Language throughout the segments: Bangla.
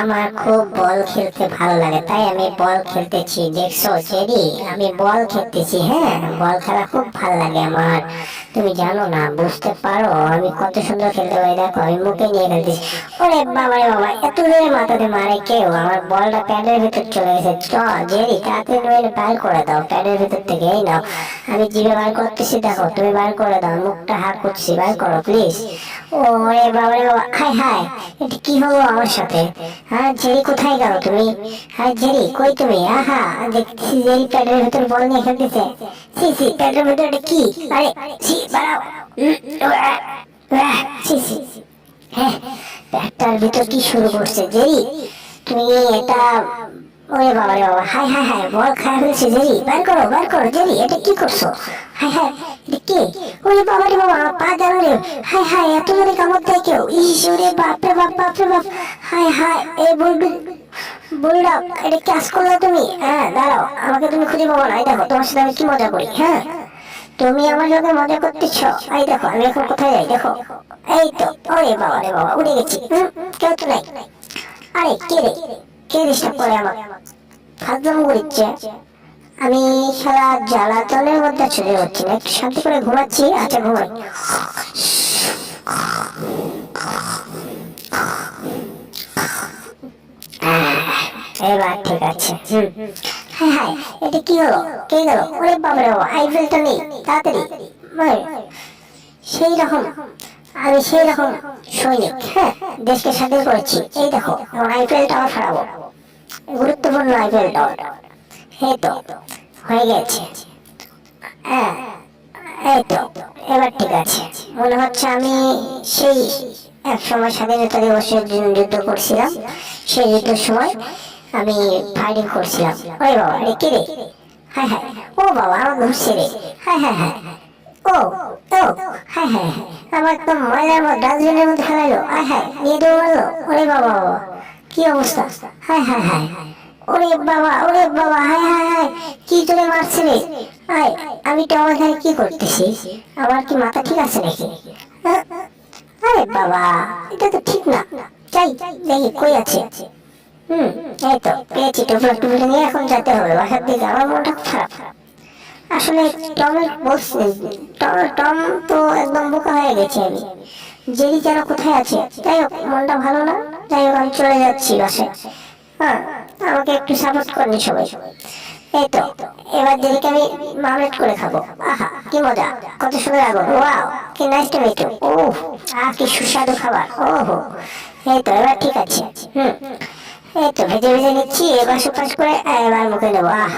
আমার খুব বল খেলতে ভালো লাগে, তাই আমি বল খেলতেছি। দেখছ জেরি আমি বল খেলতেছি হ্যাঁ? বল খেলা খুব ভালো লাগে আমার। তুমি জানো না, বুঝতে পারো? আমি কত সুন্দর খেলতে পারি, দেখো, আমি মুখে নিয়ে খেলতেছি। ওরে বাবা রে বাবা, এত জোরে মাথাতে মারে কেউ আমার বলটা প্যাডের ভিতর চলে গেছে। চ জেরি তাড়াতাড়ি নইলে বার করে দাও, প্যাডের ভিতর থেকে, এই নাও। আমি জিভে বার করতেছি, দেখো, তুমি বার করে দাও, মুখটা হাত করছি বার করো, প্লিজ। ওরে বাবা রে বাবা, হাই হাই, এটা কি হলো আমার সাথে? হ্যাঁ জেরি কোথায় গেল তুমি? হ্যাঁ জেরি, কই তুমি? আহা, দেখছি জেরি প্যাডের ভিতর বল নিয়ে খেলতেছে। সি সি প্যাডের ভিতর এটা কি? আরে সি সি সি হ্যাঁ প্যাডটার ভিতর কি শুরু করছে? জেরি, তুমি এটা, ওরে বাবা রে বাবা, হাই হাই হাই, বল খায় ফেলছে জেরি। বার করো বার করো, জেরি, এটা কি করছ? হাই হাই এটা কে ওরে বাবা রে বাবা পা গেল রে হাই হাই এত জোরে কামড় দেয় কেউ ইস ওরে বাপ রে বাপ বাপ রে বাপ হাই হাই এ বলবি বললাম এটা ক্যাশ করলে তুমি হ্যাঁ দাঁড়াও আমাকে তুমি খুঁজে পাবো না এই দেখো তোমার সাথে আমি কি মজা করি হ্যাঁ তুমি আমার সাথে মজা করতেছ এই দেখো আমি এখন কোথায় যাই দেখো এই তো ওরে বাবা রে বাবা উড়ে গেছি হুম, কেউ তো নাই আরে কে রে কে ডিস্টার্ব করে আমার ফাজলাম করিচ্ছে আমি সারা জ্বালাতনের মধ্যে চলে যাচ্ছি। না একটু শান্তি করে ঘুমাচ্ছি আচ্ছা ঘুমাই। এবার ঠিক আছে। হাই এটা কি হলো? নেই সেই রকম, আমি সেই রকম হ্যাঁ দেখো গুরুত্বপূর্ণ আইপিএল টাওয়ার এই হয়ে গেছে। হ্যাঁ এই এবার ঠিক আছে। মনে হচ্ছে আমি সেই এক স্বাধীনতা দিবসের দিন যুদ্ধ করছিলাম। সেই যুদ্ধের সময় আমি ফাইটিং করছিলাম। ওরে বাবা রে কে হ্যাঁ হ্যাঁ ও বাবা, আমার ঘুরছে রে। হ্যাঁ হ্যাঁ হ্যাঁ ও ও হ্যাঁ হ্যাঁ হ্যাঁ। আমার তো ময়লার মধ্যে ডাস্টবিনের মধ্যে ফেলাইলো আয় হ্যাঁ নিয়ে দেবো বলল ওরে বাবা বাবা কি অবস্থা? হ্যাঁ হ্যাঁ হ্যাঁ। ওরে বাবা ওরে বাবা, হায় হায় হায়, কি তোরে মারছে রে? আয় আমি তো এখানে কি করতেছি? আমার কি মাথা ঠিক আছে নাকি? আরে বাবা, এটা তো ঠিক না। চাই দেখি কই আছে। হুম, এই তো, পেয়েছি টুপলা টুপলা নিয়ে, এখন যেতে হবে। বাসার দিকে আমার মনটা খারাপ। আসলে টমের বলছি টম টম তো একদম বোকা হয়ে গেছে। আমি জেরি যেন কোথায় আছে? যাই হোক, মনটা ভালো না। যাই হোক, আমি চলে যাচ্ছি বাসে হ্যাঁ? আমাকে একটু সাপোর্ট করনি সবাই। এই তো, এবার জেরিকে আমি মামলেট করে খাব। আহা, কি মজা, কত সুন্দর আগুন। ওয়াও কি নাইস টু মিট ও আহ, কি সুস্বাদু খাবার। ওহো, এই তো, এবার ঠিক আছে। হুম, এই তো, ভেজে ভেজে নিচ্ছি, এবার সুপাস করে এবার মুখে নেব আহ,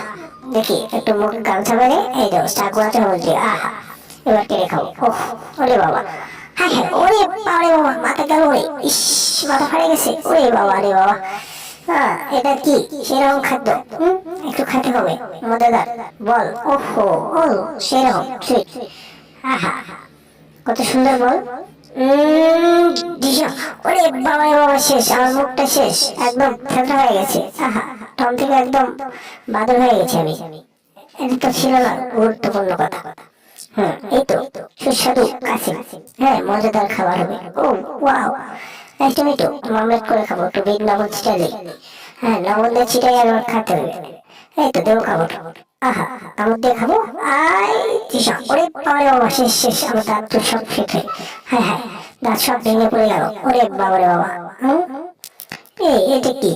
দেখি, একটু মুখে, গামছা বেড়ে এই দেবো চাকু আছে হলুদ আহা, এবার কেড়ে খাব। ওহ ওরে বাবা। হ্যাঁ হ্যাঁ ওরে বাবা মাথা গেল ওরে ইস, মাথা ফাড়ে গেছে। ওরে বাবা রে বাবা। হ্যাঁ এটা কি? সেরকম খাদ্য? একটু খেতে হবে। মজাদার। বল। ওহো ও সেরকম, ঠিক। কত সুন্দর বল। একদম হয়ে গেছে। একদম বাদল হয়ে গেছে আমি। তো ছিল না গুরুত্বপূর্ণ কথা। হুম, এই তো। সুস্বাদু কাছে হ্যাঁ মজাদার খাবার হবে। ও মিট ইউ মামলেট করে খাব একটু বিগ লবণ ছিটালে। হ্যাঁ লবণ দিয়ে ছিটাই আর খাতে হবে এই তো দেবো খাব। আহা কামড় দিয়ে খাব? আই দিশা ওরে বাবা বাবা, শেষ শেষ, আমার দাঁত তো সব ফেটে। হ্যাঁ হ্যাঁ দাঁত সব ভেঙে পড়ে গেল। ওরে বাবা রে বাবা, হুম? এই, এটা কি?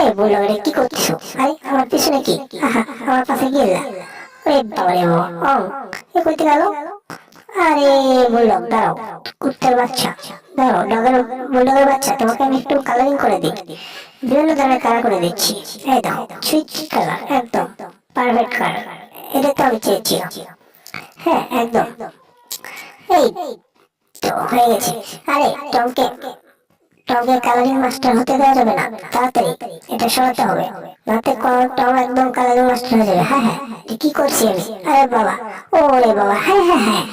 এই বলল রে কি করছ আরে, আমার পিছনে কি? আহা, আমার পাশে গেলা ওরে বাবা রে বাবা ও এ করতে গেল আরে বুলডগ দাঁড়াও, কুত্তার বাচ্চা, দাঁড়াও, ডগের বুলডগের বাচ্চা, তোমাকে আমি একটু কালারিং করে দিই। বিভিন্ন ধরনের কালার করে দিচ্ছি। এই দাও সুইচ কালার একদম পারফেক্ট কালার এটা তো আমি চেয়েছি হ্যাঁ একদম। এই তো, হয়ে গেছে। আরে, টমকে টমকে কালারিং মাস্টার হতে দেওয়া যাবে না। তাড়াতাড়ি, এটা সরাতে হবে। নাতে টম একদম কালারিং মাস্টার হয়ে যাবে। হ্যাঁ হ্যাঁ কি করছি আমি? আরে বাবা ও রে বাবা হ্যাঁ হ্যাঁ হ্যাঁ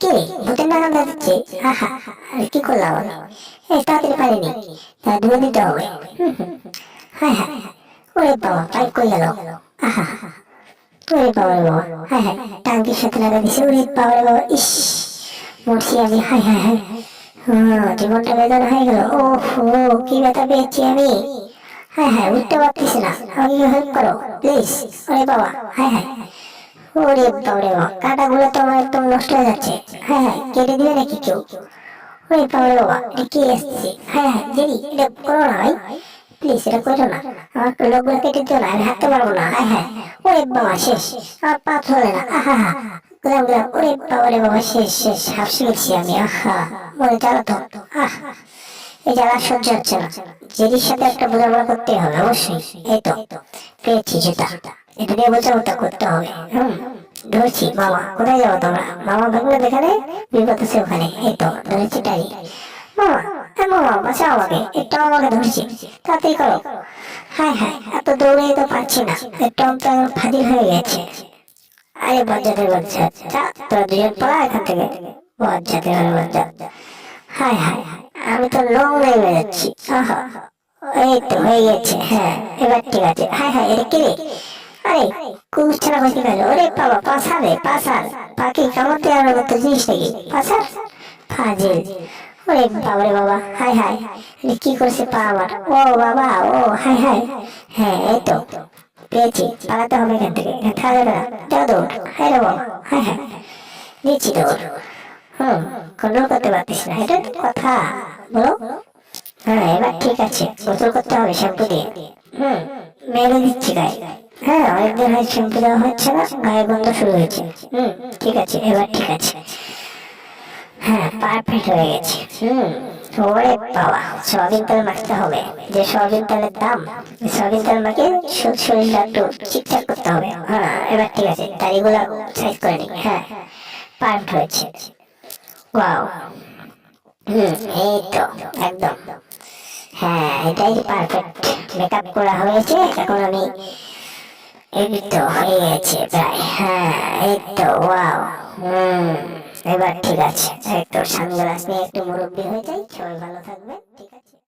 কি ভূতের নাগাল দিচ্ছে হ্যাঁ হ্যাঁ আরে কি করলাম আমি? এই তাড়াতাড়ি পারিনি তা ধুয়ে দিতে হবে। হুম। হ্যাঁ হ্যাঁ ওরে বাবা, পাইপ কই গেল? ওরে বাবা রে বাবা হ্যাঁ হ্যাঁ টাঙ্কির সাথে লাগা দিছে। ওরে বাবা রে বাবা, ইস, মরছি আমি। হাই হাই হাই হ্যাঁ জীবনটা বেদনা হয়ে গেল। ও হো কি ব্যথা পেয়েছি আমি। হ্যাঁ হ্যাঁ উঠতে পারতেছি না। আমাকে হেল্প করো? প্লিজ ওরে বাবা হ্যাঁ হ্যাঁ। ওরে বাবারে বাবা, কাঁটাগুলো তো আমার একদম নষ্ট হয়ে যাচ্ছে। হ্যাঁ হ্যাঁ কেটে দিবে নাকি কেউ? ওরে বাবারে বাবা, এটা এসছে? হ্যাঁ হ্যাঁ জেরি, এটা করো না ভাই। প্লিজ এটা করো না। আমার লোকগুলো কেটে দিও না, আমি হাঁটতে পারব না। হ্যাঁ হ্যাঁ ওরে বাবা, শেষ। আমার পা চলে না। আহা হা গোলাম ওরে বাবা রে বাবা, শেষ শেষ, হাফসে গেছি আমি, আহা, মনে জ্বালা তো, আহ, এই জ্বালা সহ্য হচ্ছে না। জেরির সাথে একটা বোঝাপড়া করতে করতে হবে, হুম, ধরছি, মামা, কোথায় যাব তোমরা? মামা ভাবলে দেখানে বিপদ আছে ওখানে, এই তো, ধরেছি টাই মামা হ্যাঁ মামা, বাঁচাও আমাকে, একটু আমাকে ধরছি, তাড়াতাড়ি করো। হ্যাঁ হ্যাঁ এত দৌড়ে তো পারছি না তো ফাজিল হয়ে গেছে। আরে বজ্জাতের বজ্জা যা তোরা দুজন পড়া এখান থেকে। বজ্জাতের বজ্জা হায় হায় আমি তো নেমে যাচ্ছি। আহা, এই তো হয়ে গেছে হ্যাঁ এবার ঠিক আছে। হায় হায় এটা কি রে? আরে কুকুর ছাড়া বসে গেল ওরে বাবা পাশা রে পাশার পাখি কামড়তে আর মতো জিনিস নাকি? পাশার ফাজিল। ওরে বাবা রে বাবা, হায় হায় কি করছে পা আমার? ও বাবা, ও, হায় হায়। হ্যাঁ এই তো। পেয়েছি পালাতে হবে এখান থেকে এখানে থাকা যাবে না যাও দৌড় হায় রে বাবা হায় হায় দিচ্ছি দৌড় হুম কন্ট্রোল করতে পারতিস না এটা তো কথা বলো হ্যাঁ এবার ঠিক আছে গোসল করতে হবে শ্যাম্পু দিয়ে হুম মেরে দিচ্ছি গায়ে হ্যাঁ অনেকদিন হয় শ্যাম্পু দেওয়া হচ্ছে না গায়ে গন্ধ শুরু হয়েছে হুম ঠিক আছে এবার ঠিক আছে হ্যাঁ পারফেক্ট হয়ে গেছে হুম ওরে বাবা সয়াবিন তেল মাখতে হবে। যে সয়াবিন তেলের দাম সয়াবিন তেল মাখে শরীরটা একটু ঠিকঠাক করতে হবে। হ্যাঁ এবার ঠিক আছে, দাড়িগুলো সাইজ করে নিই। হ্যাঁ পারফেক্ট হয়েছে। ওয়াও। হুম, এই তো, একদম। হ্যাঁ এটাই পারফেক্ট মেকআপ করা হয়েছে, এখন আমি এই তো হয়ে গেছে প্রায়। হ্যাঁ এই তো, ওয়াও। হুম। এবার ঠিক আছে তোর সামনে নিয়ে একটু মুরব্বী হয়ে যাই সবাই ভালো থাকবে